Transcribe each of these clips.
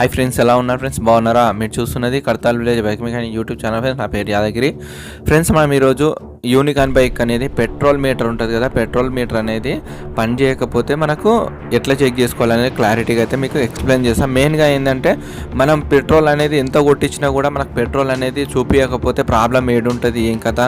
Hi friends ఎలా ఉన్నారు friends బాగున్నారా? మీరు చూస్తున్నది Kadthal village bike mechanic YouTube channel friends నా పేరు యాదగిరి. ఫ్రెండ్స్ మనం ఈరోజు యూనికాన్ బైక్ అనేది పెట్రోల్ మీటర్ ఉంటుంది కదా పెట్రోల్ మీటర్ అనేది పని చేయకపోతే మనకు ఎట్లా చెక్ చేసుకోవాలనేది క్లారిటీగా అయితే మీకు ఎక్స్ప్లెయిన్ చేస్తాం. మెయిన్గా ఏంటంటే మనం పెట్రోల్ అనేది ఎంత కొట్టించినా కూడా మనకు పెట్రోల్ అనేది చూపించకపోతే ప్రాబ్లం ఏడుంటుంది ఏం కథ?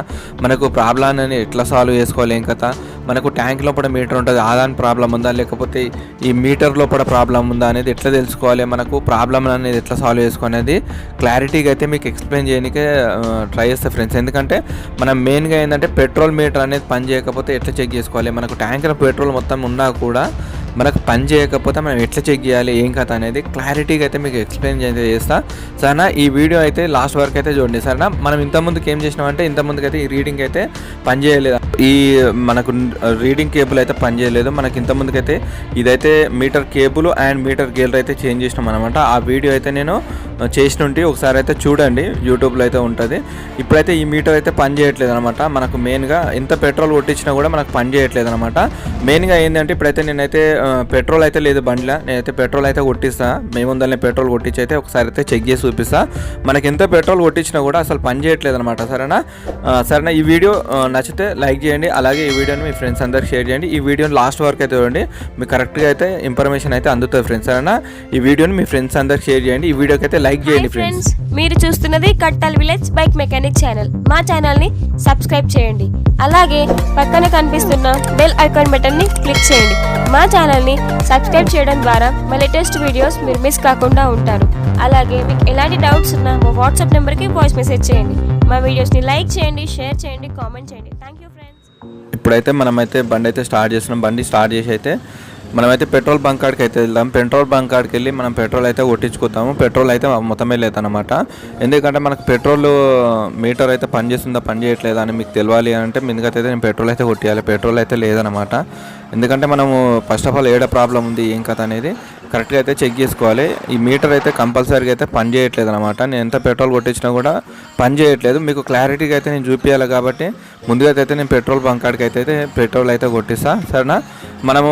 మనకు ప్రాబ్లం అనేది ఎట్లా సాల్వ్ చేసుకోవాలి ఏం కథ? మనకు ట్యాంక్ లోపల మీటర్ ఉంటుంది ఆదాని ప్రాబ్లం ఉందా? లేకపోతే ఈ మీటర్ లోపల ప్రాబ్లం ఉందా అనేది ఎట్లా తెలుసుకోవాలి? మనకు ప్రాబ్లం అనేది ఎట్లా సాల్వ్ చేసుకోనేది క్లారిటీగా అయితే మీకు ఎక్స్ప్లెయిన్ చేయడానికే ట్రై చేస్తే ఫ్రెండ్స్. ఎందుకంటే మనం మెయిన్గా ఏంటంటే పెట్రోల్ మీటర్ అనేది పని చేయకపోతే ఎట్లా చెక్ చేసుకోవాలి? మనకు ట్యాంకర్ పెట్రోల్ మొత్తం ఉన్నా కూడా మనకు పని చేయకపోతే మనం ఎట్లా చెక్ చేయాలి ఏం కథ అనేది క్లారిటీగా అయితే మీకు ఎక్స్ప్లెయిన్ అయితే చేస్తా. సరేనా? ఈ వీడియో అయితే లాస్ట్ వరకు అయితే చూడండి సరేనా? మనం ఇంత ముందుకు ఏం చేసినామంటే ఇంత అయితే ఈ రీడింగ్ అయితే పని చేయలేదు. ఈ మనకు రీడింగ్ కేబుల్ అయితే పని చేయలేదు. మనకి ఇంత ముందుకైతే ఇదైతే మీటర్ కేబుల్ అండ్ మీటర్ గేలర్ అయితే చేంజ్ చేసినాం అనమాట ఆ వీడియో అయితే నేను చేసినుంటి ఒకసారి అయితే చూడండి యూట్యూబ్లో అయితే ఉంటుంది. ఇప్పుడైతే ఈ మీటర్ అయితే పని చేయట్లేదు అనమాట మనకు మెయిన్గా ఎంత పెట్రోల్ కొట్టించినా కూడా మనకు పని చేయట్లేదు అనమాట మెయిన్గా ఏంటంటే ఇప్పుడైతే నేనైతే పెట్రోల్ అయితే లేదు బండిలో. నేనైతే పెట్రోల్ అయితే కొట్టిస్తా. మేముందలనే పెట్రోల్ కొట్టించి అయితే ఒకసారి అయితే చెక్ చేసి చూపిస్తా. మనకి ఎంత పెట్రోల్ కొట్టించినా కూడా అసలు పని చేయట్లేదు అనమాట సరేనా? సరేనా? ఈ వీడియో నచ్చితే లైక్ చేయండి. అలాగే ఈ వీడియోని మీ ఫ్రెండ్స్ అందరికి షేర్ చేయండి. ఈ వీడియోని లాస్ట్ వరకు అయితే చూడండి. మీకు కరెక్ట్గా అయితే ఇన్ఫర్మేషన్ అయితే అందుతుంది ఫ్రెండ్స్ సరేనా? ఈ వీడియోని మీ ఫ్రెండ్స్ అందరికి షేర్ చేయండి. ఈ వీడియోకి అయితే లైక్ చేయండి ఫ్రెండ్స్. మీరు చూస్తున్నది Kattal village bike mechanic channel. మా ఛానల్ని సబ్స్క్రైబ్ చేయండి. అలాగే పక్కన కనిపిస్తున్న బెల్ ఐకాన్ బటన్ని క్లిక్ చేయండి. మా ఛానల్ ఛానల్ని సబ్స్క్రైబ్ చేయడం ద్వారా మా లేటెస్ట్ వీడియోస్ మీరు మిస్ కాకుండా ఉంటారు. అలాగే మీకు ఎలాంటి డౌట్స్ ఉన్నా మా వాట్సాప్ నెంబర్కి వాయిస్ మెసేజ్ చేయండి. మా వీడియోస్ని లైక్ చేయండి షేర్ చేయండి కామెంట్ చేయండి. థ్యాంక్ యూ ఫ్రెండ్స్ ఇప్పుడైతే మనమైతే బండి అయితే స్టార్ట్ చేస్తున్నాం. బండి స్టార్ట్ చేసి అయితే మనమైతే పెట్రోల్ బంక్ కాడికి అయితే వెళ్దాం. పెట్రోల్ బంక్ కాడికి వెళ్ళి మనం పెట్రోల్ అయితే కొట్టించుకుతాము. పెట్రోల్ అయితే మొత్తమే లేదనమాట ఎందుకంటే మనకు పెట్రోల్ మీటర్ అయితే పనిచేస్తుందా పని చేయట్లేదా అని మీకు తెలియాలి అంటే ముందుకైతే నేను పెట్రోల్ అయితే కొట్టియాలి. పెట్రోల్ అయితే లేదనమాట ఎందుకంటే మనము ఫస్ట్ ఆఫ్ ఆల్ ఏడ ప్రాబ్లం ఉంది ఏం కథ అనేది కరెక్ట్గా అయితే చెక్ చేసుకోవాలి. ఈ మీటర్ అయితే కంపల్సరీగా అయితే పని చేయట్లేదు అనమాట నేను ఎంత పెట్రోల్ కొట్టించినా కూడా పని చేయట్లేదు. మీకు క్లారిటీగా అయితే నేను చూపించాలి కాబట్టి ముందుగా అయితే నేను పెట్రోల్ బంక్ కాడికి అయితే పెట్రోల్ అయితే కొట్టిస్తా. సరేనా? మనము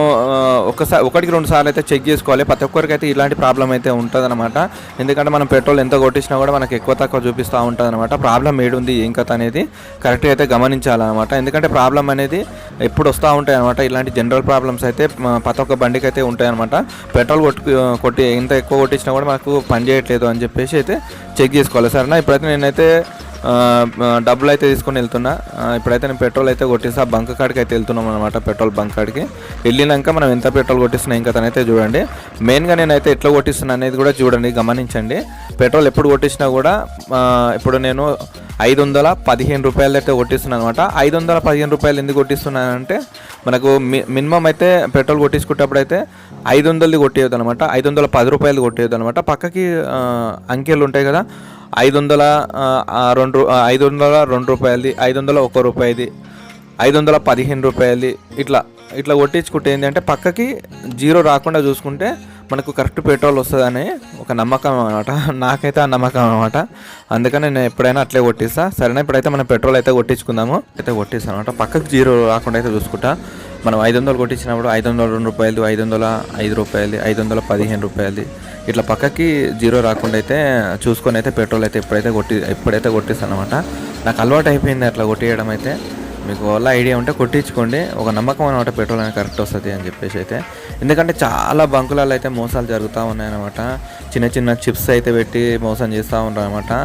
ఒకసారి ఒకటికి రెండు సార్లు అయితే చెక్ చేసుకోవాలి. ప్రతి ఒక్కరికి అయితే ఇలాంటి ప్రాబ్లం అయితే ఉంటుందన్నమాట. ఎందుకంటే మనం పెట్రోల్ ఎంత కొట్టించినా కూడా మనకు ఎక్కువ తక్కువ చూపిస్తూ ఉంటుంది అనమాట ప్రాబ్లం ఏడుంది ఏం కథ అనేది కరెక్ట్గా అయితే గమనించాలన్నమాట. ఎందుకంటే ప్రాబ్లం అనేది ఎప్పుడు వస్తూ ఉంటాయి అనమాట ఇలాంటి జనరల్ ప్రాబ్లమ్స్ అయితే ప్రతి ఒక్క బండికి అయితే ఉంటాయి అనమాట పెట్రోల్ కొట్టు కొట్టి ఎంత ఎక్కువ కొట్టించినా కూడా మనకు పని చేయట్లేదు అని చెప్పేసి అయితే చెక్ చేసుకోవాలి. సరేనా? ఇప్పుడైతే నేనైతే డబ్బులు అయితే తీసుకొని వెళ్తున్నా. ఇప్పుడైతే నేను పెట్రోల్ అయితే కొట్టిస్తా బంక్ కాడికి అయితే వెళ్తున్నాం అనమాట పెట్రోల్ బంక్ కాడికి. వెళ్ళినాక మనం ఎంత పెట్రోల్ కొట్టిస్తున్నా ఇంకా అయితే చూడండి. మెయిన్గా నేనైతే ఎట్లా కొట్టిస్తున్నా అనేది కూడా చూడండి గమనించండి. పెట్రోల్ ఎప్పుడు కొట్టించినా కూడా ఇప్పుడు నేను ఐదు వందల పదిహేను రూపాయలు అయితే కొట్టిస్తున్నాను అనమాట ఐదు వందల పదిహేను రూపాయలు ఎందుకు కొట్టిస్తున్నానంటే మనకు మి మినిమం అయితే పెట్రోల్ కొట్టించుకునేటప్పుడు అయితే ఐదు వందలది కొట్టేయద్దు అనమాట ఐదు వందల పది రూపాయలు కొట్టేయద్దు అనమాట పక్కకి అంకెలు ఉంటాయి కదా ఐదు వందల రెండు ఐదు వందల రెండు రూపాయలది ఐదు వందల ఒక్క రూపాయది ఐదు వందల పదిహేను రూపాయలది ఇట్లా. ఇట్లా కొట్టించుకుంటే ఏంటంటే పక్కకి జీరో రాకుండా చూసుకుంటే మనకు కరెక్ట్ పెట్రోల్ వస్తుందని ఒక నమ్మకం అనమాట నాకైతే ఆ నమ్మకం అనమాట అందుకని నేను ఎప్పుడైనా అట్లే కొట్టిస్తా. సరేనా ఇప్పుడైతే మనం పెట్రోల్ అయితే కొట్టించుకుందాము. అయితే కొట్టిస్తాను అనమాట పక్కకి జీరో రాకుండా అయితే చూసుకుంటా. మనం ఐదు వందలు కొట్టించినప్పుడు ఐదు వందల రెండు రూపాయలది ఐదు వందల ఐదు రూపాయలది ఐదు వందల పదిహేను రూపాయలది. ఇట్లా పక్కకి జీరో రాకుండా అయితే చూసుకొని అయితే పెట్రోల్ అయితే ఎప్పుడైతే కొట్టి ఎప్పుడైతే కొట్టిస్తాను అనమాట నాకు అలవాటు అయిపోయింది అట్లా కొట్టేయడం అయితే. మీకు వల్ల ఐడియా ఉంటే కొట్టించుకోండి. ఒక నమ్మకం అనమాట పెట్రోల్ అనేది కరెక్ట్ వస్తుంది అని చెప్పేసి అయితే. ఎందుకంటే చాలా బంకులలో అయితే మోసాలు జరుగుతూ ఉన్నాయన్నమాట. చిన్న చిన్న చిప్స్ అయితే పెట్టి మోసం చేస్తూ ఉంటారు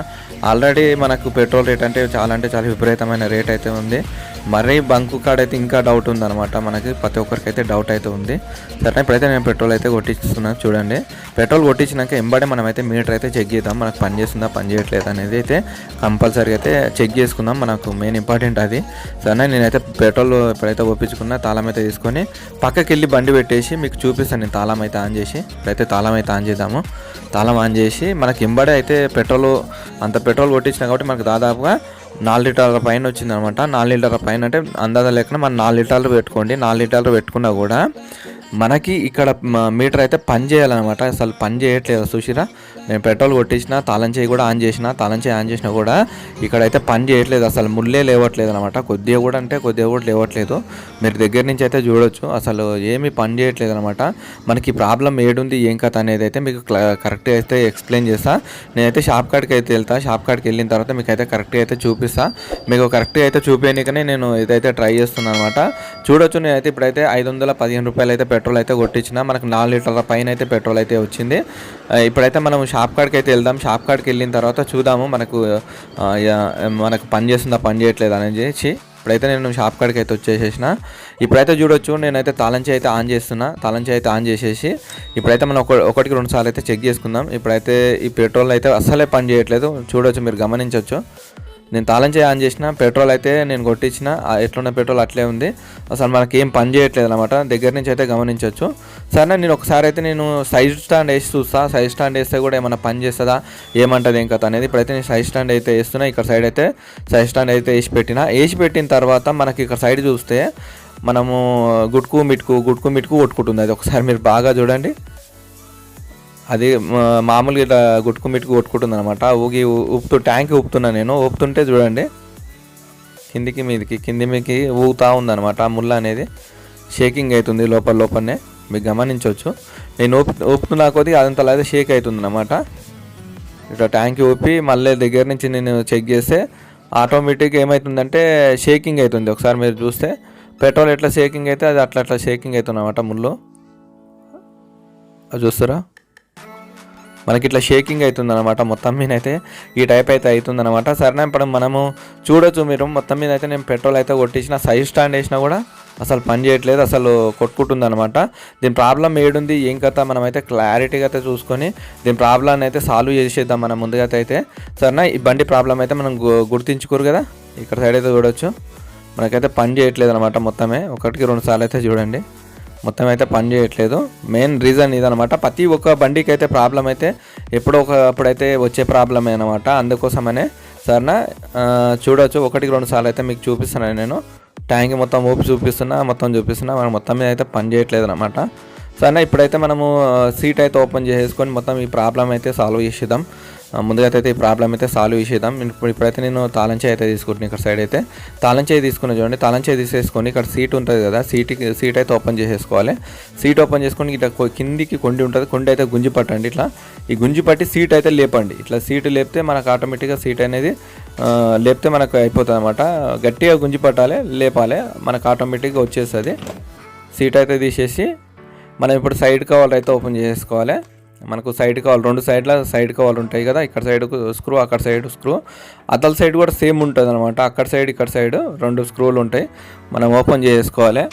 ఆల్రెడీ మనకు పెట్రోల్ రేట్ అంటే చాలా అంటే చాలా విపరీతమైన రేట్ అయితే ఉంది. మరీ బంకు కాడ అయితే ఇంకా డౌట్ ఉందన్నమాట. మనకి ప్రతి ఒక్కరికి అయితే డౌట్ అయితే ఉంది. సరే ఇప్పుడైతే నేను పెట్రోల్ అయితే కొట్టిస్తున్నాను చూడండి. పెట్రోల్ కొట్టించినాక ఎంబడే మనం అయితే మీటర్ అయితే చెక్ చేద్దాం. మనకు పని చేస్తుందా పని చేయట్లేదు అనేది అయితే కంపల్సరీగా అయితే చెక్ చేసుకుందాం. మనకు మెయిన్ ఇంపార్టెంట్ అది. సరేనా నేనైతే పెట్రోల్ ఇప్పుడైతే ఒప్పించుకున్నా తాళం అయితే తీసుకొని పక్కకి వెళ్ళి బండి పెట్టేసి మీకు చూపిస్తాను నేను తాళం అయితే ఆన్ చేసి. ఇప్పుడైతే తాళం అయితే ఆన్ చేద్దాము. తాళం ఆన్ చేసి మనకి ఎంబడే అయితే పెట్రోల్ అంత పెట్రోల్ కొట్టించినా కాబట్టి మనకు దాదాపుగా నాలుగు లీటర్ల పైన వచ్చిందనమాట. నాలుగు లీటర్ల పైన అంటే అందాజ లెక్కన మనం నాలుగు లీటర్లు పెట్టుకోండి. నాలుగు లీటర్లు పెట్టుకున్నా కూడా మనకి ఇక్కడ మీటర్ అయితే పని చేయాలన్నమాట. అసలు పని చేయట్లేదు సుశీరా. నేను పెట్రోల్ కొట్టించిన తాళం చేయి కూడా ఆన్ చేసిన తాళం చేయి ఆన్ చేసినా కూడా ఇక్కడైతే పని చేయట్లేదు. అసలు ముళ్ళే లేవట్లేదు అనమాట కొద్దిగా కూడా అంటే కొద్దిగా కూడా లేవట్లేదు. మీరు దగ్గర నుంచి అయితే చూడొచ్చు. అసలు ఏమీ పని చేయట్లేదు అనమాట మనకి ప్రాబ్లం ఏడుంది ఏం కథ అనేది అయితే మీకు కరెక్ట్గా అయితే ఎక్స్ప్లెయిన్ చేస్తా. నేనైతే షాప్ కాడికి అయితే వెళ్తా. షాప్ కాడికి వెళ్ళిన తర్వాత మీకు అయితే కరెక్ట్గా అయితే చూపిస్తా. మీకు కరెక్ట్గా అయితే చూపించకనే నేను ఇదైతే ట్రై చేస్తున్నాను అనమాట చూడొచ్చు నేనైతే ఇప్పుడైతే ఐదు వందల పదిహేను రూపాయలు అయితే పెట్రోల్ అయితే కొట్టించిన. మనకు నాలుగు లీటర్ల పైన అయితే పెట్రోల్ అయితే వచ్చింది. ఇప్పుడైతే మనం షాప్ కాడికి అయితే వెళ్దాం. షాప్ కాడికి వెళ్ళిన తర్వాత చూద్దాము మనకు మనకు పని చేస్తుందా పని చేయట్లేదు అని చేసి ఇప్పుడైతే నేను షాప్ కాడికి అయితే వచ్చేసేసిన. ఇప్పుడైతే చూడొచ్చు నేనైతే తాళంచి అయితే ఆన్ చేస్తున్నా. తాళంచి అయితే ఆన్ చేసేసి ఇప్పుడైతే మనం ఒక ఒకటికి రెండు సార్లు అయితే చెక్ చేసుకుందాం. ఇప్పుడైతే ఈ పెట్రోల్ అయితే అస్సలే పని చేయట్లేదు. చూడొచ్చు మీరు గమనించవచ్చు నేను తాళం చేయి ఆన్ చేసిన పెట్రోల్ అయితే నేను కొట్టించిన ఎట్లున్న పెట్రోల్ అట్లే ఉంది. అసలు మనకి ఏం పని చేయట్లేదు అనమాట దగ్గర నుంచి అయితే గమనించవచ్చు సరే నేను ఒకసారి అయితే నేను సైజ్ స్టాండ్ వేసి చూస్తా. సైజ్ స్టాండ్ వేస్తే కూడా ఏమైనా పని చేస్తుందా ఏమంటుంది ఏం కథ అనేది. ఇప్పుడైతే నేను సైజ్ స్టాండ్ అయితే వేస్తున్నా. ఇక్కడ సైడ్ అయితే సైజ్ స్టాండ్ అయితే వేసి పెట్టిన. వేసి పెట్టిన తర్వాత మనకి ఇక్కడ సైడ్ చూస్తే మనము గుట్కు మిట్కు గుట్కు మిట్కు కొట్టుకుంటుంది. అది ఒకసారి మీరు బాగా చూడండి. అది మామూలుగా ఇట్లా గుట్టుకు మిట్టుకు కొట్టుకుంటుంది అనమాట ఊగి ఊపుతూ ట్యాంక్ ఊపుతున్నా నేను. ఊపుతుంటే చూడండి కిందికి మీదికి కింది మీదకి ఊగుతూ ఉందన్నమాట ఆ ముళ్ళ అనేది. షేకింగ్ అవుతుంది లోపల లోపలనే. మీకు గమనించవచ్చు. నేను ఊపు ఊపుతున్నా కొద్దీ అదంతా అయితే షేక్ అవుతుంది అనమాట ఇట్లా ట్యాంక్ ఊపి మళ్ళీ దగ్గర నుంచి నేను చెక్ చేస్తే ఆటోమేటిక్గా ఏమవుతుందంటే షేకింగ్ అవుతుంది. ఒకసారి మీరు చూస్తే పెట్రోల్ ఎట్లా షేకింగ్ అయితే అది అట్లా అట్లా షేకింగ్ అవుతుంది అనమాట ముళ్ళు. అది చూస్తారా? మనకి ఇట్లా షేకింగ్ అవుతుంది అనమాట మొత్తం మీద అయితే ఈ టైప్ అయితే అవుతుంది అనమాట సరేనా ఇప్పుడు మనము చూడొచ్చు మీరు. మొత్తం మీద అయితే నేను పెట్రోల్ అయితే కొట్టించిన సైజ్ స్టాండ్ వేసినా కూడా అసలు పని చేయట్లేదు అసలు కొట్టుకుంటుంది అనమాట దీని ప్రాబ్లం ఏడుంది ఏం కథ మనం అయితే క్లారిటీగా అయితే చూసుకొని దీని ప్రాబ్లం అయితే సాల్వ్ చేసేద్దాం మనం ముందుగా అయితే. సరేనా ఈ బండి ప్రాబ్లం అయితే మనం గు- గుర్తించుకోరు కదా? ఇక్కడ సైడ్ అయితే చూడొచ్చు. మనకైతే పని చేయట్లేదు అనమాట మొత్తమే. ఒకటికి రెండు సార్లు అయితే చూడండి. మొత్తం అయితే పని చేయట్లేదు. మెయిన్ రీజన్ ఇదనమాట ప్రతి ఒక్క బండికి అయితే ప్రాబ్లం అయితే ఎప్పుడో ఒకప్పుడైతే వచ్చే ప్రాబ్లమే అనమాట అందుకోసమనే సరేనా? చూడవచ్చు ఒకటికి రెండు సార్లు అయితే మీకు చూపిస్తున్నాను నేను. ట్యాంక్ మొత్తం ఊపి చూపిస్తున్నా మొత్తం చూపిస్తున్నా. మనం మొత్తం మీద అయితే పని చేయట్లేదు అనమాట సరేనా? ఇప్పుడైతే మనము సీట్ అయితే ఓపెన్ చేసేసుకొని మొత్తం ఈ ప్రాబ్లం అయితే సాల్వ్ చేసేద్దాం. ముందుగా అయితే ఈ ప్రాబ్లం అయితే సాల్వ్ చేసేద్దాం. ఇప్పుడు ఇప్పుడైతే నేను తాళంచాయి అయితే తీసుకుంటున్నాను ఇక్కడ సైడ్ అయితే. తాళంచాయి తీసుకున్న తీసుకుని చూడండి తాళం తీసేసుకొని ఇక్కడ సీట్ ఉంటుంది కదా సీట్ సీట్ అయితే ఓపెన్ చేసేసుకోవాలి. సీట్ ఓపెన్ చేసుకొని ఇట్లా కిందికి కొండి ఉంటుంది కొండి అయితే గుంజి పట్టండి ఇట్లా. ఈ గుంజి పట్టి సీట్ అయితే లేపండి. ఇట్లా సీట్ లేపితే మనకు ఆటోమేటిక్గా సీట్ అనేది లేపితే మనకు అయిపోతుంది అనమాట గట్టిగా గుంజి పట్టాలి లేపాలి మనకు ఆటోమేటిక్గా వచ్చేస్తుంది. సీట్ అయితే తీసేసి మనం ఇప్పుడు సైడ్ కవర్ అయితే ఓపెన్ చేసుకోవాలి మనకు సైడ్ కవర్ రెండు సైడ్ల సైడ్ కవర్ ఉంటాయి కదా ఇక్కడ సైడ్ స్క్రూ అక్కడ సైడ్ స్క్రూ అతల సైడ్ కూడా సేమ్ ఉంటుంది అనమాట అక్కడ సైడ్ ఇక్కడ సైడ్ రెండు స్క్రూలు ఉంటాయి. మనం ఓపెన్ చేసుకోవాలి.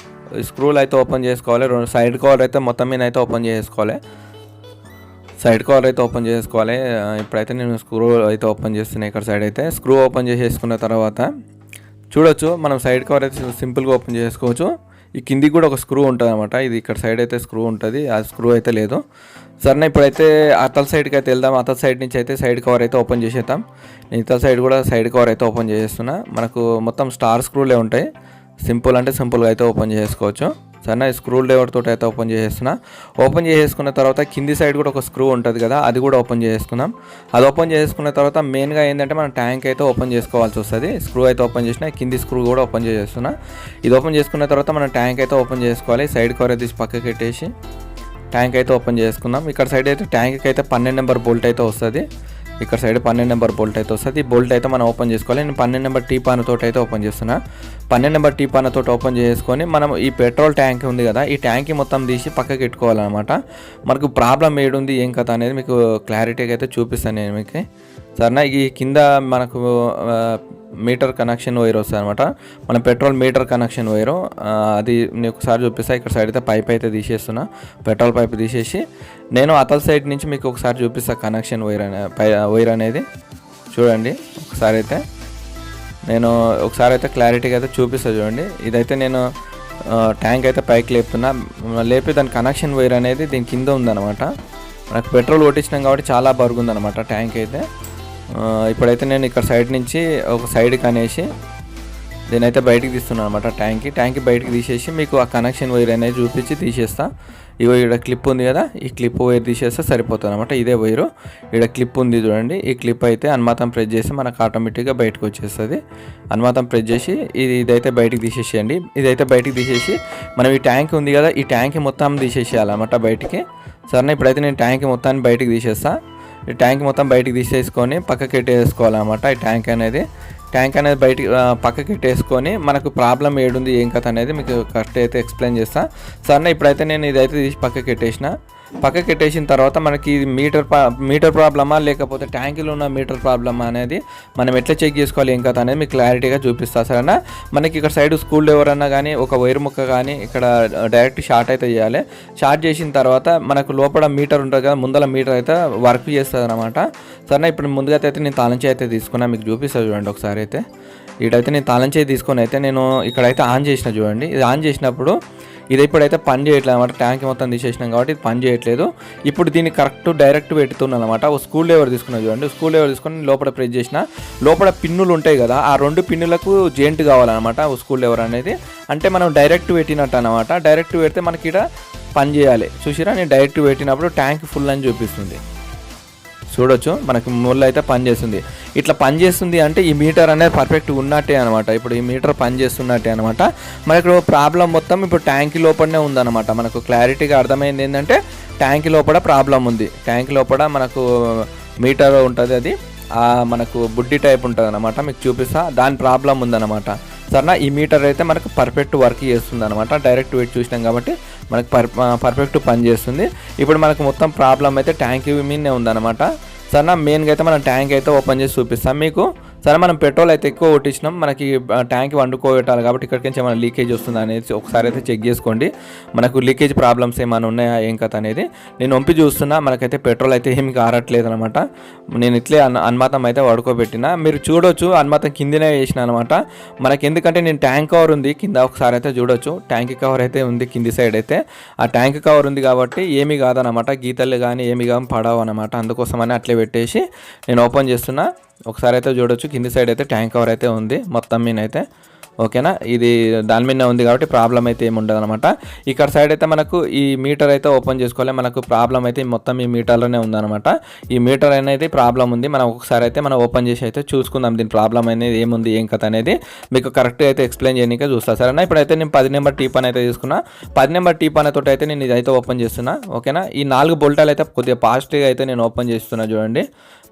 స్క్రూలు అయితే ఓపెన్ చేసుకోవాలి. రెండు సైడ్ కవర్ అయితే మొత్తం మీద అయితే ఓపెన్ చేసుకోవాలి. సైడ్ కవర్ అయితే ఓపెన్ చేసుకోవాలి. ఇప్పుడైతే నేను స్క్రూ అయితే ఓపెన్ చేస్తున్నాను ఇక్కడ సైడ్ అయితే. స్క్రూ ఓపెన్ చేసేసుకున్న తర్వాత చూడొచ్చు. మనం సైడ్ కవర్ అయితే సింపుల్గా ఓపెన్ చేసుకోవచ్చు. ఈ కిందికి కూడా ఒక స్క్రూ ఉంటుంది అనమాట ఇది ఇక్కడ సైడ్ అయితే స్క్రూ ఉంటుంది. ఆ స్క్రూ అయితే లేదు. సరేనా ఇప్పుడైతే అతల సైడ్కి అయితే వెళ్దాం. అతల సైడ్ నుంచి అయితే సైడ్ కవర్ అయితే ఓపెన్ చేసేద్దాం. నేను ఇతల సైడ్ కూడా సైడ్ కవర్ అయితే ఓపెన్ చేసేస్తున్నా. మనకు మొత్తం స్టార్ స్క్రూలే ఉంటాయి. సింపుల్ అంటే సింపుల్గా అయితే ఓపెన్ చేసుకోవచ్చు సరేనా? ఈ స్క్రూ లేవర్ తోటి అయితే ఓపెన్ చేసేస్తున్నా. ఓపెన్ చేసేసుకున్న తర్వాత కింది సైడ్ కూడా ఒక స్క్రూ ఉంటుంది కదా అది కూడా ఓపెన్ చేసుకున్నాం అది ఓపెన్ చేసుకున్న తర్వాత మెయిన్గా ఏంటంటే మనం ట్యాంక్ అయితే ఓపెన్ చేసుకోవాల్సి వస్తుంది. స్క్రూ అయితే ఓపెన్ చేసిన కింది స్క్రూ కూడా ఓపెన్ చేసేస్తున్నా. ఇది ఓపెన్ చేసుకున్న తర్వాత మనం ట్యాంక్ అయితే ఓపెన్ చేసుకోవాలి. సైడ్ కవర్ తీసి పక్కకి పెట్టేసి ట్యాంక్ అయితే ఓపెన్ చేసుకుందాం. ఇక్కడ సైడ్ అయితే ట్యాంక్కి అయితే పన్నెండు నెంబర్ బోల్ట్ అయితే వస్తుంది. ఇక్కడ సైడ్ పన్నెండు నెంబర్ బోల్ట్ అయితే వస్తుంది. ఈ బోల్ట్ అయితే మనం ఓపెన్ చేసుకోవాలి. నేను పన్నెండు నెంబర్ టీ పాన్ అయితే ఓపెన్ చేస్తున్నా. పన్నెండు నెంబర్ టీ పాన్ ఓపెన్ చేసుకొని మనం ఈ పెట్రోల్ ట్యాంక్ ఉంది కదా ఈ ట్యాంక్ మొత్తం తీసి పక్కకి పెట్టుకోవాలన్నమాట మనకు ప్రాబ్లం ఏడుంది ఏం కథ అనేది మీకు క్లారిటీగా అయితే చూపిస్తాను నేను మీకు. సరేనా ఈ కింద మనకు మీటర్ కనెక్షన్ వైర్ వస్తుంది అనమాట మన పెట్రోల్ మీటర్ కనెక్షన్ వైర్ అది నేను ఒకసారి చూపిస్తా ఇక్కడ సైడ్ అయితే పైప్ అయితే తీసేస్తున్నా. పెట్రోల్ పైప్ తీసేసి నేను అతల సైడ్ నుంచి మీకు ఒకసారి చూపిస్తా కనెక్షన్ వైర్ అనే పై వైర్ అనేది. చూడండి ఒకసారి అయితే. నేను ఒకసారి అయితే క్లారిటీగా అయితే చూపిస్తా చూడండి. ఇదైతే నేను ట్యాంక్ అయితే పైకి లేపుతున్నా. లేపి దాని కనెక్షన్ వైర్ అనేది దీని కింద ఉందన్నమాట. నాకు పెట్రోల్ కొట్టించినాం కాబట్టి చాలా బరుగుందనమాట ట్యాంక్ అయితే. ఇప్పుడైతే నేను ఇక్కడ సైడ్ నుంచి ఒక సైడ్కి అనేసి నేనైతే బయటికి తీస్తున్నాను అనమాట ట్యాంక్కి. ట్యాంక్కి బయటికి తీసేసి మీకు ఆ కనెక్షన్ వైర్ అనేది చూపించి తీసేస్తా. ఇగో ఇక్కడ క్లిప్ ఉంది కదా ఈ క్లిప్ వైర్ తీసేస్తే సరిపోతుంది అనమాట ఇదే వైరు. ఇక్కడ క్లిప్ ఉంది చూడండి ఈ క్లిప్ అయితే అనుమాతం ప్రెస్ చేసి మనకు ఆటోమేటిక్గా బయటకు వచ్చేస్తుంది. అనుమాతం ప్రెస్ చేసి ఇది ఇదైతే బయటికి తీసేసేయండి. ఇదైతే బయటికి తీసేసి మనం ఈ ట్యాంక్ ఉంది కదా ఈ ట్యాంక్ మొత్తం తీసేసేయాలన్నమాట బయటికి. సరే ఇప్పుడైతే నేను ట్యాంక్ మొత్తాన్ని బయటికి తీసేస్తాను ఈ ట్యాంక్ మొత్తం బయటికి తీసేసుకొని పక్కకి ఎట్టేసుకోవాలన్నమాట. ఈ ట్యాంక్ అనేది ట్యాంక్ అనేది బయటికి పక్కకి పెట్టేసుకొని మనకు ప్రాబ్లం ఏడుంది ఏం కథ అనేది మీకు కరెక్ట్ అయితే ఎక్స్ప్లెయిన్ చేస్తాను సరే ఇప్పుడైతే నేను ఇదైతే తీసి పక్కకి పెట్టేసిన పక్కకి పెట్టేసిన తర్వాత మనకి ఇది మీటర్ మీటర్ ప్రాబ్లమా లేకపోతే ట్యాంకులో ఉన్న మీటర్ ప్రాబ్లమా అనేది మనం ఎట్లా చెక్ చేసుకోవాలి ఏం కథ అనేది మీకు క్లారిటీగా చూపిస్తా సరేనా? మనకి ఇక్కడ సైడ్ స్కూల్ ఎవరన్నా కానీ ఒక వైర్ ముక్క కానీ ఇక్కడ డైరెక్ట్ షార్ట్ అయితే చేయాలి. షార్ట్ చేసిన తర్వాత మనకు లోపల మీటర్ ఉంటుంది కదా ముందల మీటర్ అయితే వర్క్ చేస్తుంది అనమాట సరేనా? ఇప్పుడు ముందుగా అయితే నేను తాళం చేయి అయితే తీసుకున్నా మీకు చూపిస్తాను చూడండి ఒకసారి అయితే. ఇటైతే నేను తాళం చేయి తీసుకొని అయితే నేను ఇక్కడైతే ఆన్ చేసిన చూడండి. ఇది ఆన్ చేసినప్పుడు ఇది ఇప్పుడైతే పని చేయట్లేదు అనమాట ట్యాంక్ మొత్తం తీసేసినాం కాబట్టి ఇది పని చేయట్లేదు. ఇప్పుడు దీన్ని కరెక్ట్ డైరెక్ట్ పెడుతున్నాను అనమాట ఒక స్కూల్ లెవర్ తీసుకున్నా చూడండి. స్కూల్ లెవర్ తీసుకొని లోపల ప్రెస్ చేసిన. లోపల పిన్నులు ఉంటాయి కదా ఆ రెండు పిన్నులకు జెయింట్ కావాలన్నమాట ఓ స్కూల్ లెవర్ అనేది. అంటే మనం డైరెక్ట్ పెట్టినట్టు అనమాట డైరెక్ట్ పెడితే మనకి ఇక్కడ పని చేయాలి. చూసిరా? నేను డైరెక్ట్ పెట్టినప్పుడు ట్యాంక్ ఫుల్ అని చూపిస్తుంది. చూడొచ్చు. మనకి ముళ్ళు అయితే పనిచేస్తుంది ఇట్లా పనిచేస్తుంది అంటే ఈ మీటర్ అనేది పర్ఫెక్ట్ ఉన్నట్టే అనమాట. ఇప్పుడు ఈ మీటర్ పనిచేస్తున్నట్టే అనమాట. మనకు ప్రాబ్లం మొత్తం ఇప్పుడు ట్యాంక్ లోపలనే ఉందన్నమాట. మనకు క్లారిటీగా అర్థమైంది ఏంటంటే ట్యాంక్ లోపల ప్రాబ్లం ఉంది. ట్యాంక్ లోపల మనకు మీటర్ ఉంటుంది అది. మనకు బుడ్డి టైప్ ఉంటుంది అనమాట మీకు చూపిస్తా. దాని ప్రాబ్లం ఉందన్నమాట. సరేనా? ఈ మీటర్ అయితే మనకు పర్ఫెక్ట్ వర్క్ చేస్తుంది అనమాట డైరెక్ట్ వెయిట్ చూసినాం కాబట్టి మనకు పర్ పర్ఫెక్ట్ పనిచేస్తుంది ఇప్పుడు మనకు మొత్తం ప్రాబ్లం అయితే ట్యాంక్ మీదనే ఉందన్నమాట. సరేనా మెయిన్గా అయితే మనం ట్యాంక్ అయితే ఓపెన్ చేసి చూపిస్తాం. మీకు సరే మనం పెట్రోల్ అయితే ఎక్కువ కొట్టించినాం. మనకి ట్యాంక్ వండుకోబెట్టాలి కాబట్టి ఇక్కడికి నుంచి ఏమైనా లీకేజ్ వస్తుంది అనేది ఒకసారి అయితే చెక్ చేసుకోండి. మనకు లీకేజ్ ప్రాబ్లమ్స్ ఏమైనా ఉన్నాయా ఏం కథ అనేది. నేను వంపి చూస్తున్నా మనకైతే పెట్రోల్ అయితే ఏమి కారట్లేదు అనమాట నేను ఇట్లే అన్ అన్మాతం అయితే పడుకోబెట్టిన మీరు చూడొచ్చు అన్మాతం కిందనే వేసిన అనమాట మనకి ఎందుకంటే నేను ట్యాంక్ కవర్ ఉంది కింద ఒకసారి అయితే చూడొచ్చు. ట్యాంక్ కవర్ అయితే ఉంది కింది సైడ్ అయితే. ఆ ట్యాంక్ కవర్ ఉంది కాబట్టి ఏమి కాదనమాట గీతలు కానీ ఏమి కానీ పడవు అనమాట అందుకోసమని అట్లే పెట్టేసి నేను ఓపెన్ చేస్తున్నా. ఒకసారి అయితే చూడొచ్చు. కింది సైడ్ అయితే ట్యాంక్ కవర్ అయితే ఉంది. మొత్తం మీద అయితే ఓకేనా? ఇది దాని మీద ఉంది కాబట్టి ప్రాబ్లం అయితే ఏమి ఉండదు అనమాట ఇక్కడ సైడ్ అయితే మనకు ఈ మీటర్ అయితే ఓపెన్ చేసుకోవాలి. మనకు ప్రాబ్లం అయితే మొత్తం ఈ మీటర్లోనే ఉందన్నమాట. ఈ మీటర్ అనేది ప్రాబ్లం ఉంది. మనం ఒకసారి అయితే మనం ఓపెన్ చేసి అయితే చూసుకుందాం దీని ప్రాబ్లం అనేది ఏముంది ఏం కథ అనేది. మీకు కరెక్ట్గా అయితే ఎక్స్ప్లెయిన్ చేయడానికి చూస్తా. సరేనా? ఇప్పుడైతే నేను పది నెంబర్ టీ పని అయితే తీసుకున్నా. పది నెంబర్ టీ పని తోటి అయితే నేను ఇదైతే ఓపెన్ చేస్తున్నా. ఓకేనా? ఈ నాలుగు బొల్టాలు అయితే కొద్దిగా ఫాస్ట్గా అయితే నేను ఓపెన్ చేస్తున్నా చూడండి.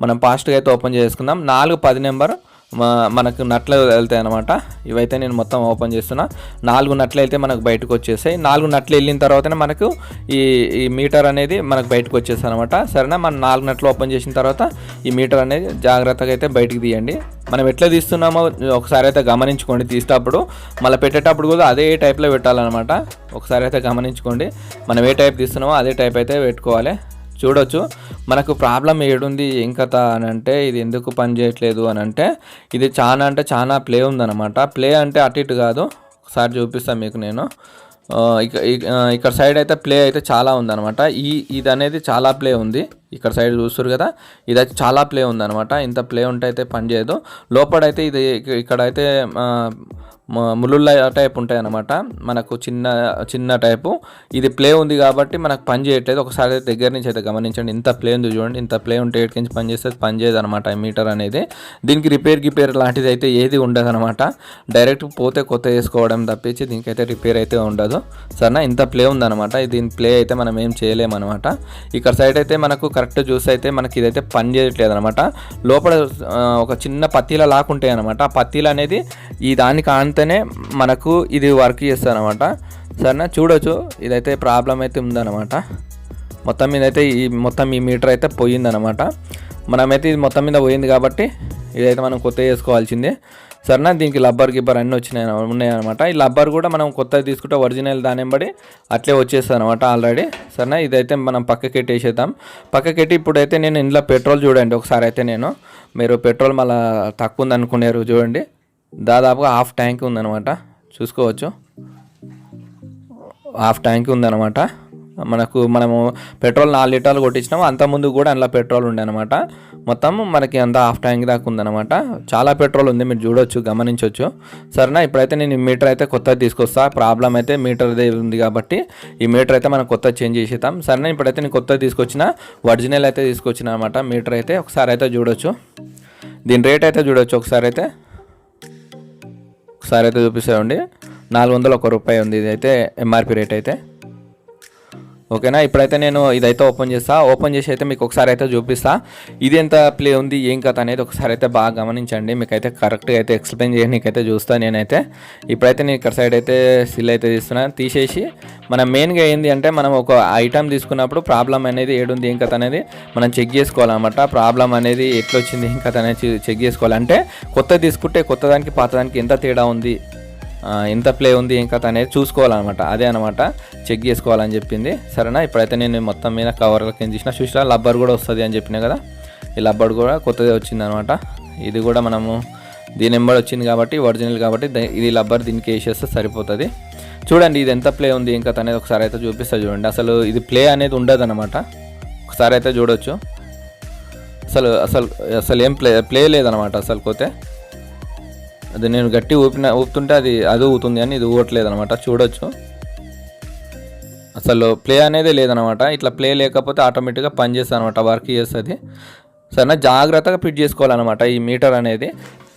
మనం ఫాస్ట్గా అయితే ఓపెన్ చేసుకుందాం. నాలుగు పది నెంబర్ మనకు నట్లు వెళ్తాయి అనమాట ఇవైతే నేను మొత్తం ఓపెన్ చేస్తున్నా. నాలుగు నట్లు అయితే మనకు బయటకు వచ్చేసాయి. నాలుగు నట్లు వెళ్ళిన తర్వాతనే మనకు ఈ ఈ మీటర్ అనేది మనకు బయటకు వచ్చేస్తాయి అనమాట సరేనా? మనం నాలుగు నట్లు ఓపెన్ చేసిన తర్వాత ఈ మీటర్ అనేది జాగ్రత్తగా అయితే బయటకు తీయండి. మనం ఎట్లా తీస్తున్నామో ఒకసారి అయితే గమనించుకోండి తీసేటప్పుడు. మళ్ళీ పెట్టేటప్పుడు కూడా అదే టైప్లో పెట్టాలన్నమాట. ఒకసారి అయితే గమనించుకోండి. మనం ఏ టైప్ తీస్తున్నామో అదే టైప్ అయితే పెట్టుకోవాలి. చూడొచ్చు. మనకు ప్రాబ్లం ఏడుంది ఏం కథ అని అంటే ఇది ఎందుకు పని చేయట్లేదు అని అంటే ఇది చాలా అంటే చాలా ప్లే ఉందన్నమాట. ప్లే అంటే అటు ఇటు కాదు ఒకసారి చూపిస్తాను మీకు నేను. ఇక ఇక్కడ సైడ్ అయితే ప్లే అయితే చాలా ఉందన్నమాట. ఈ ఇది అనేది చాలా ప్లే ఉంది. ఇక్కడ సైడ్ చూస్తారు కదా ఇది అయితే చాలా ప్లే ఉందన్నమాట. ఇంత ప్లే ఉంటే అయితే పని చేయదు. లోపడైతే ఇది ఇక్కడైతే ములుళ్ళ టైప్ ఉంటాయి అన్నమాట మనకు చిన్న చిన్న టైపు. ఇది ప్లే ఉంది కాబట్టి మనకు పని చేయట్లేదు. ఒకసారి అయితే దగ్గర నుంచి అయితే గమనించండి. ఇంత ప్లే ఉంది చూడండి. ఇంత ప్లే ఉంటే ఎక్కడి నుంచి పని చేస్తే పని చేయదు అనమాట ఈ మీటర్ అనేది. దీనికి రిపేర్ గిపేర్ లాంటిది అయితే ఏది ఉండదు అనమాట డైరెక్ట్ పోతే కొత్త వేసుకోవడం తప్పించి దీనికైతే రిపేర్ అయితే ఉండదు. సరేనా? ఇంత ప్లే ఉందన్నమాట. దీని ప్లే అయితే మనం ఏం చేయలేమన్నమాట. ఇక్కడ సైడ్ అయితే మనకు కరెక్ట్ చూస్తే అయితే మనకి ఇదైతే పని చేయట్లేదు అనమాట లోపల ఒక చిన్న పత్తిల లాకుంటాయి అనమాట ఆ పత్తిల అనేది ఈ దానికి ఆనితేనే మనకు ఇది వర్క్ చేస్తుంది అనమాట సరేనా? చూడొచ్చు. ఇదైతే ప్రాబ్లం అయితే ఉందన్నమాట. మొత్తం మీద అయితే ఈ మొత్తం ఈ మీటర్ అయితే పోయిందనమాట మనమైతే ఇది మొత్తం మీద పోయింది కాబట్టి ఇదైతే మనం కొత్త చేసుకోవాల్సిందే. సరేనా? దీనికి లబ్బర్ గిబ్బర్ అన్నీ వచ్చినాయి ఉన్నాయన్నమాట. ఈ లబ్బర్ కూడా మనం కొత్తది తీసుకుంటే ఒరిజినల్ దాని బడి అట్లే వచ్చేస్తుంది అనమాట ఆల్రెడీ. సరేనా? ఇదైతే మనం పక్కకి పెట్టేసేద్దాం పక్కకెట్టి ఇప్పుడైతే నేను ఇందులో పెట్రోల్ చూడండి ఒకసారి అయితే నేను. మీరు పెట్రోల్ మళ్ళీ తక్కువ ఉందనుకునేరు చూడండి. దాదాపుగా హాఫ్ ట్యాంక్ ఉందన్నమాట. చూసుకోవచ్చు. హాఫ్ ట్యాంక్ ఉందన్నమాట. మనకు మనము పెట్రోల్ నాలుగు లీటర్లు కొట్టించినాము. అంత కూడా అందులో పెట్రోల్ ఉండే అనమాట మొత్తం మనకి అంత హాఫ్ ట్యాంక్ దాకా ఉందన్నమాట. చాలా పెట్రోల్ ఉంది మీరు చూడొచ్చు గమనించవచ్చు సరేనా? ఇప్పుడైతే నేను ఈ మీటర్ అయితే కొత్తది తీసుకొస్తా. ప్రాబ్లం అయితే మీటర్దే ఉంది కాబట్టి ఈ మీటర్ అయితే మనం కొత్త చేంజ్ చేసేద్దాం. సరేనా? ఇప్పుడైతే నేను కొత్తది తీసుకొచ్చిన ఒరిజినల్ అయితే తీసుకొచ్చిన అనమాట మీటర్ అయితే ఒకసారి అయితే చూడొచ్చు. దీని రేట్ అయితే చూడొచ్చు ఒకసారి అయితే. ఒకసారి అయితే చూపిస్తామండి నాలుగు వందలు ఒక రూపాయి ఉంది ఇది అయితే ఎంఆర్పి రేట్ అయితే. ఓకేనా? ఇప్పుడైతే నేను ఇదైతే ఓపెన్ చేస్తా. ఓపెన్ చేసి అయితే మీకు ఒకసారి అయితే చూపిస్తా. ఇది ఎంత ప్లే ఉంది ఏం కథ అనేది ఒకసారి అయితే బాగా గమనించండి. మీకు అయితే కరెక్ట్గా అయితే ఎక్స్ప్లెయిన్ చేయడానికైతే చూస్తా నేనైతే. ఇప్పుడైతే నేను ఇక్కడ సైడ్ అయితే సిల్ అయితే తీస్తున్నాను తీసేసి మనం మెయిన్గా ఏంది అంటే మనం ఒక ఐటమ్ తీసుకున్నప్పుడు ప్రాబ్లం అనేది ఏడుంది ఏం కథ అనేది మనం చెక్ చేసుకోవాలన్నమాట. ప్రాబ్లం అనేది ఎట్లా వచ్చింది ఏం కథ అనేది చెక్ చేసుకోవాలంటే కొత్త తీసుకుంటే కొత్త దానికి పాత దానికి ఎంత తేడా ఉంది? ఎంత ప్లే ఉంది ఏం కథ అనేది చూసుకోవాలన్నమాట. అదే అనమాట చెక్ చేసుకోవాలని చెప్పింది. సరేనా? ఇప్పుడైతే నేను మొత్తం మీద కవర్లకి ఏం చేసిన చూసినా లబ్బర్ కూడా వస్తుంది అని చెప్పినా కదా? ఈ లబ్బర్ కూడా కొత్తది వచ్చింది అనమాట ఇది కూడా మనము దీని నెంబర్ వచ్చింది కాబట్టి ఒరిజినల్ కాబట్టి ఇది లబ్బర్ దీనికి వేసేస్తే సరిపోతుంది. చూడండి ఇది ఎంత ప్లే ఉంది ఏం కథ అనేది ఒకసారి అయితే చూపిస్తా చూడండి. అసలు ఇది ప్లే అనేది ఉండదు అనమాట ఒకసారి అయితే చూడొచ్చు. అసలు అసలు అసలు ఏం ప్లే ప్లే లేదనమాట అసలు పోతే. అది నేను గట్టి ఊపిన ఊపుతుంటే అది అది ఊతుంది అని ఇది ఊగట్లేదు అనమాట చూడొచ్చు. అసలు ప్లే అనేది లేదనమాట. ఇట్లా ప్లే లేకపోతే ఆటోమేటిక్గా పనిచేస్తుంది అనమాట వర్క్ చేస్తుంది. సరే జాగ్రత్తగా ఫిట్ చేసుకోవాలన్నమాట ఈ మీటర్ అనేది.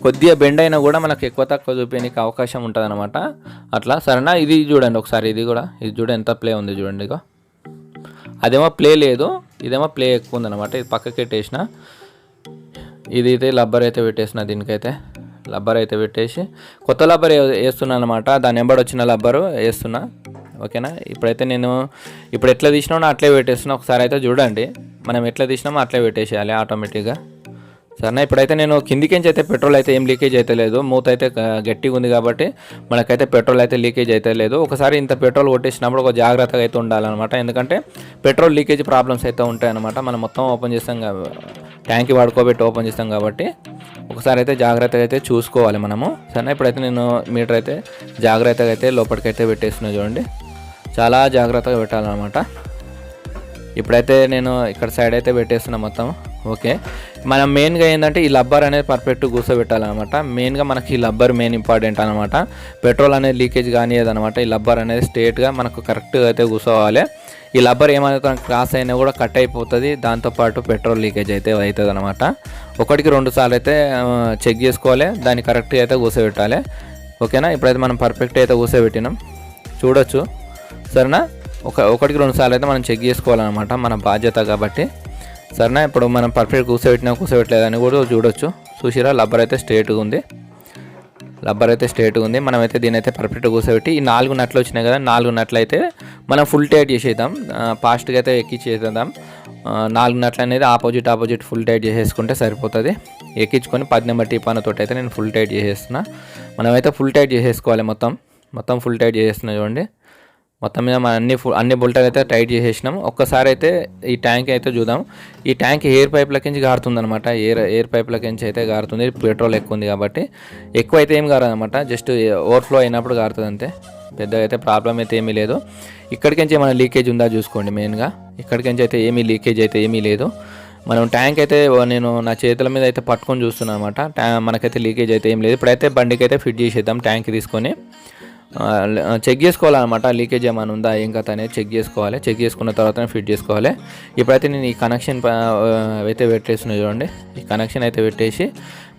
కొద్దిగా బెండ్ అయినా కూడా మనకు ఎక్కువ తక్కువ చూపించడానికి అవకాశం ఉంటుంది అనమాట అట్లా సరేనా ఇది చూడండి ఒకసారి ఇది కూడా. ఇది చూడండి ఎంత ప్లే ఉంది చూడండి ఇక అదేమో ప్లే లేదు ఇదేమో ప్లే ఎక్కువ ఉందన్నమాట ఇది పక్కకి పెట్టేసిన. ఇది అయితే లబ్బర్ అయితే పెట్టేసిన దీనికైతే. లబ్బర్ అయితే పెట్టేసి కొత్త లబ్బర్ వేస్తున్నా అనమాట దాని ఎంబడి వచ్చిన లబ్బరు వేస్తున్నా. ఓకేనా? ఇప్పుడైతే నేను ఇప్పుడు ఎట్లా తీసినా అట్లే పెట్టేస్తున్నా. ఒకసారి అయితే చూడండి. మనం ఎట్లా తీసినామో అట్లే పెట్టేసేయాలి ఆటోమేటిక్గా. సరేనా? ఇప్పుడైతే నేను కిందికించి అయితే పెట్రోల్ అయితే ఏం లీకేజ్ అయితే లేదు. మూత అయితే గట్టిగా ఉంది కాబట్టి మనకైతే పెట్రోల్ అయితే లీకేజ్ అయితే లేదు. ఒకసారి ఇంత పెట్రోల్ కొట్టేసినప్పుడు ఒక జాగ్రత్తగా అయితే ఉండాలన్నమాట. ఎందుకంటే పెట్రోల్ లీకేజ్ ప్రాబ్లమ్స్ అయితే ఉంటాయన్నమాట. మనం మొత్తం ఓపెన్ చేస్తాం ట్యాంక్ వాడుకోబెట్టి ఓపెన్ చేస్తాం కాబట్టి ఒకసారి అయితే జాగ్రత్తగా అయితే చూసుకోవాలి మనము. సరేనా? ఇప్పుడైతే నేను మీటర్ అయితే జాగ్రత్తగా అయితే లోపలికైతే పెట్టేస్తున్నా చూడండి. చాలా జాగ్రత్తగా పెట్టాలన్నమాట. ఇప్పుడైతే నేను ఇక్కడ సైడ్ అయితే పెట్టేస్తున్నా మొత్తం. ఓకే. మనం మెయిన్గా ఏంటంటే ఈ లబ్బర్ అనేది పర్ఫెక్ట్ కూర్చోబెట్టాలన్నమాట. మెయిన్గా మనకి ఈ లబ్బర్ మెయిన్ ఇంపార్టెంట్ అనమాట పెట్రోల్ అనేది లీకేజ్ కానియదనమాట ఈ లబ్బర్ అనేది స్ట్రేట్గా మనకు కరెక్ట్గా అయితే కూర్చోవాలి. ఈ లబ్బర్ ఏమైనా క్రాస్ అయినా కూడా కట్ అయిపోతుంది. దాంతోపాటు పెట్రోల్ లీకేజ్ అయితే అవుతుంది అనమాట ఒకటికి రెండు సార్లు అయితే చెక్ చేసుకోవాలి. దాన్ని కరెక్ట్గా అయితే కూర్చోబెట్టాలి ఓకేనా? ఇప్పుడైతే మనం పర్ఫెక్ట్ అయితే కూర్చోబెట్టినాం చూడొచ్చు. సరేనా? ఒక ఒకటికి రెండు సార్లు అయితే మనం చెక్ చేసుకోవాలన్నమాట మన బాధ్యత కాబట్టి. సరేనా? ఇప్పుడు మనం పర్ఫెక్ట్ కూర్చోబెట్టినా కూర్చోబెట్టలేదని కూడా చూడొచ్చు. చూసిరా? లబ్బర్ అయితే స్ట్రేట్గా ఉంది. రబ్బర్ అయితే స్ట్రేట్గా ఉంది. మనమైతే దీని అయితే పర్ఫెక్ట్గా కూర్చోబెట్టి ఈ నాలుగు నట్లు వచ్చినాయి కదా నాలుగు నట్లు అయితే మనం ఫుల్ టైట్ చేసేద్దాం. ఫాస్ట్గా అయితే ఎక్కించేద్దాం నాలుగు నట్లు అనేది ఆపోజిట్ ఆపోజిట్ ఫుల్ టైట్ చేసేసుకుంటే సరిపోతుంది. ఎక్కించుకొని పది నెంబర్ టీపానతో అయితే నేను ఫుల్ టైట్ చేసేస్తున్నా. మనమైతే ఫుల్ టైట్ చేసేసుకోవాలి మొత్తం. మొత్తం ఫుల్ టైట్ చేసేస్తున్నా చూడండి. మొత్తం మీద మనం అన్ని ఫు- అన్ని బుల్టలు అయితే టైట్ చేసేసినాం ఒక్కసారి అయితే ఈ ట్యాంక్ అయితే చూద్దాం. ఈ ట్యాంక్ ఎయిర్ పైప్లకించి గారుతుంది అనమాట ఎయిర్ ఎయిర్ పైప్లకించి అయితే గారుతుంది. పెట్రోల్ ఎక్కువ ఉంది కాబట్టి. ఎక్కువ అయితే ఏం కారదనమాట జస్ట్ ఓవర్ఫ్లో అయినప్పుడు గారుతుంది అంతే. పెద్దగా అయితే ప్రాబ్లం అయితే ఏమీ లేదు. ఇక్కడికించి ఏమైనా లీకేజ్ ఉందా చూసుకోండి మెయిన్గా. ఇక్కడికించి అయితే ఏమీ లీకేజ్ అయితే ఏమీ లేదు. మనం ట్యాంక్ అయితే నేను నా చేతుల మీద అయితే పట్టుకొని చూస్తున్నాను అనమాట ట్యా మనకైతే లీకేజ్ అయితే ఏం లేదు. ఇప్పుడైతే బండికి అయితే ఫిట్ చేసేద్దాం ట్యాంక్ తీసుకొని. చెక్ చేసుకోవాలన్నమాట. లీకేజ్ ఏమైనా ఉందా ఏం కథ అనేది చెక్ చేసుకోవాలి. చెక్ చేసుకున్న తర్వాత ఫిట్ చేసుకోవాలి. ఇప్పుడైతే నేను ఈ కనెక్షన్ అయితే పెట్టేస్తున్నా చూడండి. ఈ కనెక్షన్ అయితే పెట్టేసి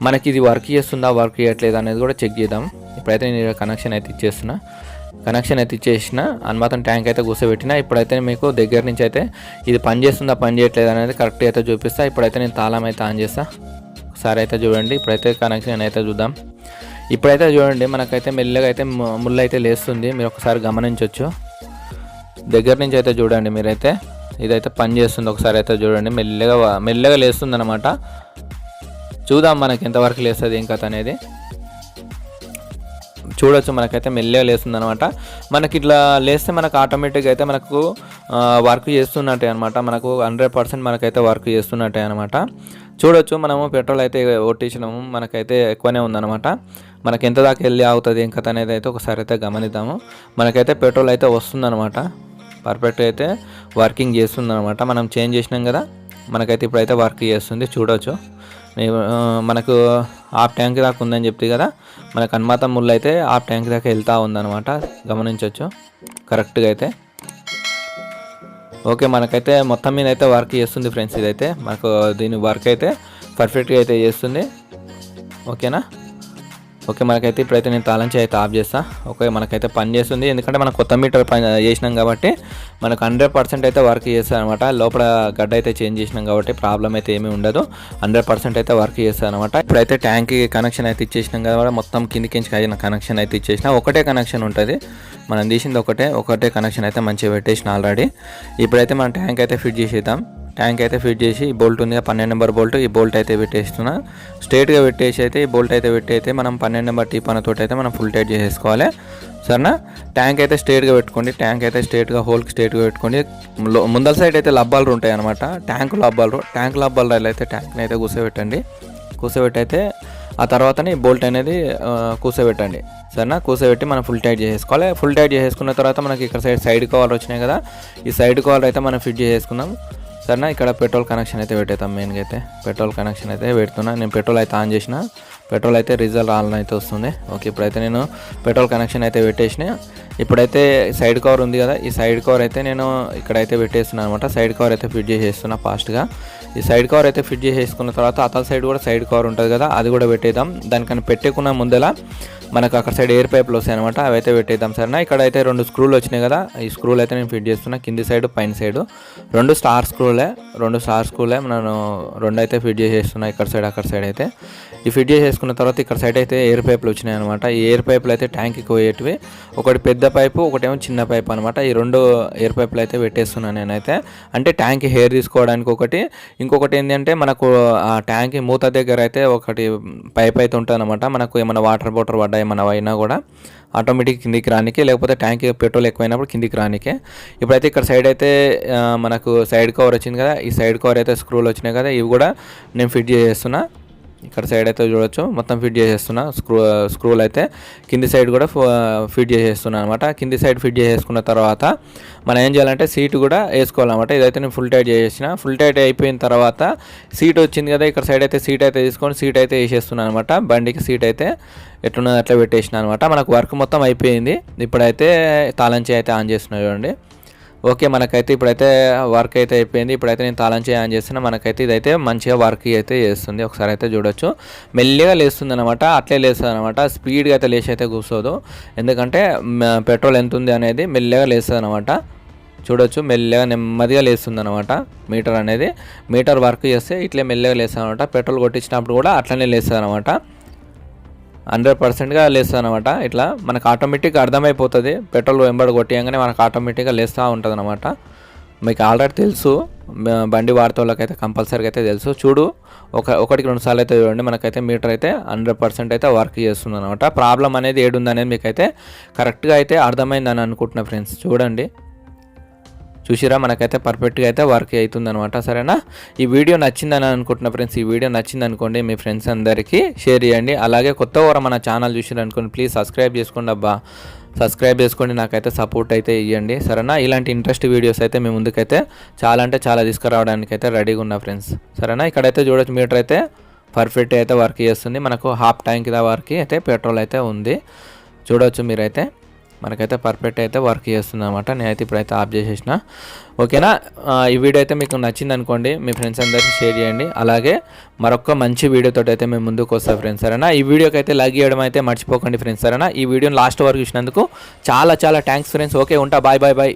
మనకి ఇది వర్క్ చేస్తుందా వర్క్ చేయట్లేదు అనేది కూడా చెక్ చేద్దాం. ఇప్పుడైతే నేను కనెక్షన్ అయితే ఇచ్చేస్తున్నా. కనెక్షన్ అయితే ఇచ్చేసిన అనుమాతం ట్యాంక్ అయితే కూర్చోబెట్టిన ఇప్పుడైతే మీకు దగ్గర నుంచి అయితే ఇది పని చేస్తుందా పని చేయట్లేదు అనేది కరెక్ట్గా అయితే చూపిస్తా. ఇప్పుడైతే నేను తాళం అయితే ఆన్ చేస్తా. ఒకసారి అయితే చూడండి ఇప్పుడైతే కనెక్షన్ అయితే చూద్దాం. ఇప్పుడైతే చూడండి మనకైతే మెల్లగా అయితే ముళ్ళు అయితే లేస్తుంది. మీరు ఒకసారి గమనించవచ్చు దగ్గర నుంచి అయితే చూడండి మీరైతే. ఇదైతే పని చేస్తుంది. ఒకసారి అయితే చూడండి. మెల్లగా మెల్లగా లేస్తుంది అనమాట చూద్దాం మనకి ఎంతవరకు లేస్తుంది ఏం కథ అనేది. చూడొచ్చు మనకైతే మెల్లగా లేస్తుంది అనమాట మనకి ఇట్లా లేస్తే మనకు ఆటోమేటిక్గా అయితే మనకు వర్క్ చేస్తున్నట్టే అనమాట మనకు హండ్రెడ్ పర్సెంట్ మనకైతే వర్క్ చేస్తున్నట్టే అనమాట చూడొచ్చు మనము పెట్రోల్ అయితే కొట్టించినాము మనకైతే ఎక్కువనే ఉందన్నమాట. మనకి ఎంత దాకా వెళ్ళి అవుతుంది ఇంకా అనేది అయితే ఒకసారి అయితే గమనిద్దాము. మనకైతే పెట్రోల్ అయితే వస్తుందన్నమాట. పర్ఫెక్ట్ అయితే వర్కింగ్ చేస్తుంది అనమాట మనం చేంజ్ చేసినాం కదా మనకైతే ఇప్పుడైతే వర్క్ చేస్తుంది చూడొచ్చు. మనకు హాఫ్ ట్యాంక్ దాకా ఉందని చెప్తే కదా మనకు హనుమాత ముళ్ళు అయితే హాఫ్ ట్యాంక్ దాకా వెళ్తూ ఉందన్నమాట. గమనించవచ్చు కరెక్ట్గా అయితే ఓకే మనకైతే మొత్తం మీద అయితే వర్క్ చేస్తుంది ఫ్రెండ్స్ ఇదైతే. మనకు దీని వర్క్ అయితే పర్ఫెక్ట్గా అయితే చేస్తుంది. ఓకేనా ఓకే మనకైతే ఇప్పుడైతే నేను తాళంచి అయితే ఆఫ్ చేస్తా. ఓకే మనకైతే పని చేస్తుంది. ఎందుకంటే మనం కొత్త మీటర్ పని చేసినాం కాబట్టి మనకు హండ్రెడ్ పర్సెంట్ అయితే వర్క్ చేస్తాను అనమాట లోపల గడ్డ అయితే చేంజ్ చేసినాం కాబట్టి ప్రాబ్లం అయితే ఏమీ ఉండదు. హండ్రెడ్ పర్సెంట్ అయితే వర్క్ చేస్తాను అనమాట ఇప్పుడైతే ట్యాంక్కి కనెక్షన్ అయితే ఇచ్చేసినాం కాబట్టి మొత్తం కిందికి అయిన కనెక్షన్ అయితే ఇచ్చేసిన. ఒకటే కనెక్షన్ ఉంటుంది. మనం తీసింది ఒకటే. ఒకటే కనెక్షన్ అయితే మంచిగా పెట్టేసిన ఆల్రెడీ ఇప్పుడైతే మనం ట్యాంక్ అయితే ఫిట్ చేసేద్దాం. ట్యాంక్ అయితే ఫిట్ చేసి ఈ బోల్ట్ ఉంది పన్నెండు నెంబర్ బోల్ట్ ఈ బోల్ట్ అయితే పెట్టేస్తున్నా. స్ట్రేట్గా పెట్టేసి అయితే ఈ బోల్ట్ అయితే పెట్టి అయితే మనం పన్నెండు నెంబర్ టీ పనతోటి అయితే మనం ఫుల్ టైట్ చేసేసుకోవాలి. సరేనా? ట్యాంక్ అయితే స్ట్రేట్గా పెట్టుకోండి. ట్యాంక్ అయితే స్ట్రేట్గా హోల్కి స్ట్రేట్గా పెట్టుకోండి. ముందల సైడ్ అయితే లబ్బాలు ఉంటాయి అనమాట ట్యాంక్ లబ్బాలు ట్యాంక్ లబ్బాలు అయితే ట్యాంక్ని అయితే కూర్చోబెట్టండి. కూర్చోబెట్టి అయితే ఆ తర్వాతనే ఈ బోల్ట్ అనేది ఆ, కూర్చోబెట్టండి. సరేనా? కూర్చోబెట్టి మనం ఫుల్ టైట్ చేసేసుకోవాలి. ఫుల్ టైట్ చేసేసుకున్న తర్వాత మనకి ఇక్కడ సైడ్ సైడ్ కవర్ వచ్చినాయి కదా. ఈ సైడ్ కవర్ అయితే మనం ఫిట్ చేసేసుకుందాం. సరేనా ఇక్కడ పెట్రోల్ కనెక్షన్ అయితే పెట్టేద్దాం మెయిన్గా అయితే. పెట్రోల్ కనెక్షన్ అయితే పెడుతున్నా. నేను పెట్రోల్ అయితే ఆన్ చేసిన. పెట్రోల్ అయితే రిజల్ట్ ఆన్ అయితే వస్తుంది. ఓకే ఇప్పుడైతే నేను పెట్రోల్ కనెక్షన్ అయితే పెట్టేసిన. ఇప్పుడైతే సైడ్ కవర్ ఉంది కదా ఈ సైడ్ కవర్ అయితే నేను ఇక్కడైతే పెట్టేస్తున్నాను అనమాట. సైడ్ కవర్ అయితే ఫిట్ చేసేస్తున్నా ఫాస్ట్గా ఈ సైడ్ కవర్ అయితే ఫిట్ చేసేసుకున్న తర్వాత అతల సైడ్ కూడా సైడ్ కవర్ ఉంటుంది కదా అది కూడా పెట్టేద్దాం. దానికన్నా పెట్టేకున్న ముందల మనకు అక్కడ సైడ్ ఎయిర్ పైపులు వస్తాయి అనమాట అవి అయితే పెట్టేద్దాం సరేనా ఇక్కడ అయితే రెండు స్క్రూలు వచ్చినాయి కదా ఈ స్క్రూలు అయితే నేను ఫిట్ చేస్తున్నా కింది సైడ్ పైన సైడ్ రెండు స్టార్ స్క్రూలే రెండు స్టార్ స్క్రూలే నేను రెండు అయితే ఫిట్ చేసేస్తున్నా ఇక్కడ సైడ్ అక్కడ సైడ్ అయితే. ఈ ఫిట్ చేసేసుకున్న తర్వాత ఇక్కడ సైడ్ అయితే ఎయిర్ పైపులు వచ్చినాయి అనమాట ఈ ఎయిర్ పైపులు అయితే ట్యాంక్కి పోయేటివి. ఒకటి పెద్ద పైపు ఒకటేమో చిన్న పైపు అనమాట ఈ రెండు ఎయిర్ పైపులు అయితే పెట్టేస్తున్నాను నేనైతే. అంటే ట్యాంక్ హెయిర్ తీసుకోవడానికి ఒకటి. ఇంకొకటి ఏంటంటే మనకు ఆ ట్యాంక్ మూత దగ్గర అయితే ఒకటి పైప్ అయితే ఉంటుంది అనమాట మనకు ఏమైనా వాటర్ బాటిల్ పడ్డా ఏమైనా అయినా కూడా ఆటోమేటిక్ కిందికి రానికి లేకపోతే ట్యాంక్ పెట్రోల్ ఎక్కువైనప్పుడు కిందికి రానికే. ఇప్పుడైతే ఇక్కడ సైడ్ అయితే మనకు సైడ్ కవర్ వచ్చింది కదా. ఈ సైడ్ కవర్ అయితే స్క్రూలు వచ్చినాయి కదా. ఇవి కూడా నేను ఫిట్ చేసేస్తున్నా ఇక్కడ సైడ్ అయితే చూడొచ్చు. మొత్తం ఫిట్ చేసేస్తున్నా. స్క్రూ స్క్రూలు అయితే కింది సైడ్ కూడా ఫిట్ చేసేస్తున్నా అనమాట. కింది సైడ్ ఫిట్ చేసేసుకున్న తర్వాత మనం ఏం చేయాలంటే సీట్ కూడా వేసుకోవాలన్నమాట. ఇదైతే నేను ఫుల్ టైట్ చేసేసిన. ఫుల్ టైట్ అయిపోయిన తర్వాత సీట్ వచ్చింది కదా ఇక్కడ సైడ్ అయితే సీట్ అయితే తీసుకొని సీట్ అయితే వేసేస్తున్నాను అనమాట. బండికి సీట్ అయితే ఎట్లున్నది అట్లా పెట్టేసిన అనమాట. మనకు వర్క్ మొత్తం అయిపోయింది. ఇప్పుడైతే తాళంచి అయితే ఆన్ చేస్తున్నా చూడండి. ఓకే మనకైతే ఇప్పుడైతే వర్క్ అయితే అయిపోయింది. ఇప్పుడైతే నేను తాళం చేయని చేస్తున్నా. మనకైతే ఇదైతే మంచిగా వర్క్ అయితే చేస్తుంది. ఒకసారి అయితే చూడొచ్చు. మెల్లిగా లేస్తుంది అనమాట అట్లే లేస్తుంది అనమాట స్పీడ్గా అయితే లేచి అయితే కూర్చోదు. ఎందుకంటే పెట్రోల్ ఎంత ఉంది అనేది మెల్లిగా లేస్తుంది అనమాట చూడొచ్చు. మెల్లగా నెమ్మదిగా లేస్తుంది అనమాట మీటర్ అనేది. మీటర్ వర్క్ చేస్తే ఇట్లే మెల్లగా లేస్తుంది అనమాట పెట్రోల్ కొట్టించినప్పుడు కూడా అట్లనే లేస్తుంది అనమాట హండ్రెడ్ పర్సెంట్గా లేస్తుంది అనమాట ఇట్లా మనకు ఆటోమేటిక్గా అర్థమైపోతుంది. పెట్రోల్ వెంబడి కొట్టియంగానే మనకు ఆటోమేటిక్గా లేస్తూ ఉంటుంది అనమాట మీకు ఆల్రెడీ తెలుసు. బండి వాడతాళ్ళకైతే వాళ్ళకైతే కంపల్సరీగా అయితే తెలుసు. చూడు ఒక ఒకటికి రెండు సార్లు అయితే చూడండి. మనకైతే మీటర్ అయితే హండ్రెడ్ పర్సెంట్ అయితే వర్క్ చేస్తుంది అనమాట ప్రాబ్లం అనేది ఏడుంది అనేది మీకైతే కరెక్ట్గా అయితే అర్థమైందని అనుకుంటున్నా ఫ్రెండ్స్. చూడండి. చూసిరా మనకైతే పర్ఫెక్ట్గా అయితే వర్క్ అవుతుంది అనమాట సరేనా? ఈ వీడియో నచ్చిందని అనుకుంటున్నా ఫ్రెండ్స్ ఈ వీడియో నచ్చింది అనుకోండి మీ ఫ్రెండ్స్ అందరికీ షేర్ చేయండి. అలాగే కొత్త వారు మన ఛానల్ చూసిరనుకోండి ప్లీజ్ సబ్స్క్రైబ్ చేసుకోండి అబ్బా. సబ్స్క్రైబ్ చేసుకోండి నాకైతే సపోర్ట్ అయితే ఇవ్వండి సరేనా? ఇలాంటి ఇంట్రెస్ట్ వీడియోస్ అయితే మీ ముందుకైతే చాలా అంటే చాలా తీసుకురావడానికి అయితే రెడీగా ఉన్నా ఫ్రెండ్స్ సరేనా? ఇక్కడైతే చూడొచ్చు మీటర్ అయితే పర్ఫెక్ట్ అయితే వర్క్ చేస్తుంది. మనకు హాఫ్ ట్యాంక్ వర్క్ అయితే పెట్రోల్ అయితే ఉంది. చూడవచ్చు మీరైతే. మనకైతే పర్ఫెక్ట్ అయితే వర్క్ చేస్తుంది అనమాట నేనైతే ఇప్పుడైతే ఆఫ్ చేసేసిన. ఓకేనా? ఈ వీడియో అయితే మీకు నచ్చింది అనుకోండి మీ ఫ్రెండ్స్ అందరికీ షేర్ చేయండి. అలాగే మరొక మంచి వీడియోతో అయితే మేము ముందుకు వస్తాం ఫ్రెండ్స్ సరేనా? ఈ వీడియోకి అయితే లగ్ చేయడం అయితే మర్చిపోకండి ఫ్రెండ్స్ సరేనా? ఈ వీడియోని లాస్ట్ వరకు చూసినందుకు చాలా చాలా థ్యాంక్స్ ఫ్రెండ్స్ ఓకే ఉంటా. Bye bye bye